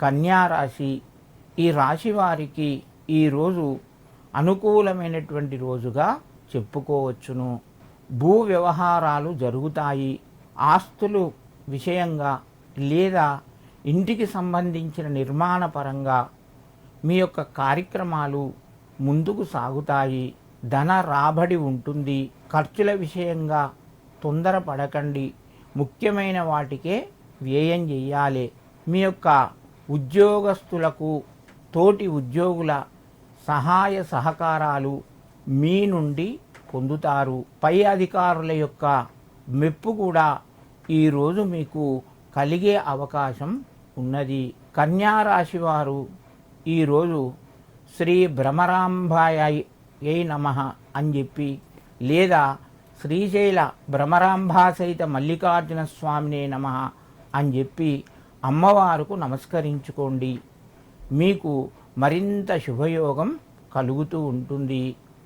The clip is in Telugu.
కన్యా రాశి ఈ రాశి వారికి ఈరోజు అనుకూలమైనటువంటి రోజుగా చెప్పుకోవచ్చును. భూ వ్యవహారాలు జరుగుతాయి. ఆస్తులు విషయంగా లేదా ఇంటికి సంబంధించిన నిర్మాణ పరంగా మీ యొక్క కార్యక్రమాలు ముందుకు సాగుతాయి. ధన రాబడి ఉంటుంది. ఖర్చుల విషయంగా తొందరపడకండి. ముఖ్యమైన వాటికే వ్యయం చేయాలి. మీ యొక్క ఉద్యోగస్తులకు తోటి ఉద్యోగుల సహాయ సహకారాలు మీ నుండి పొందుతారు. పై అధికారుల యొక్క మెప్పు కూడా ఈరోజు మీకు కలిగే అవకాశం ఉన్నది. కన్యారాశి వారు ఈరోజు శ్రీ భ్రమరాంబాయ నమ అని చెప్పి లేదా శ్రీశైల భ్రమరాంభాసైత సహిత మల్లికార్జున స్వామినే నమ అని చెప్పి అమ్మవారుకు నమస్కరించుకోండి. మీకు మరింత శుభయోగం కలుగుతూ ఉంటుంది.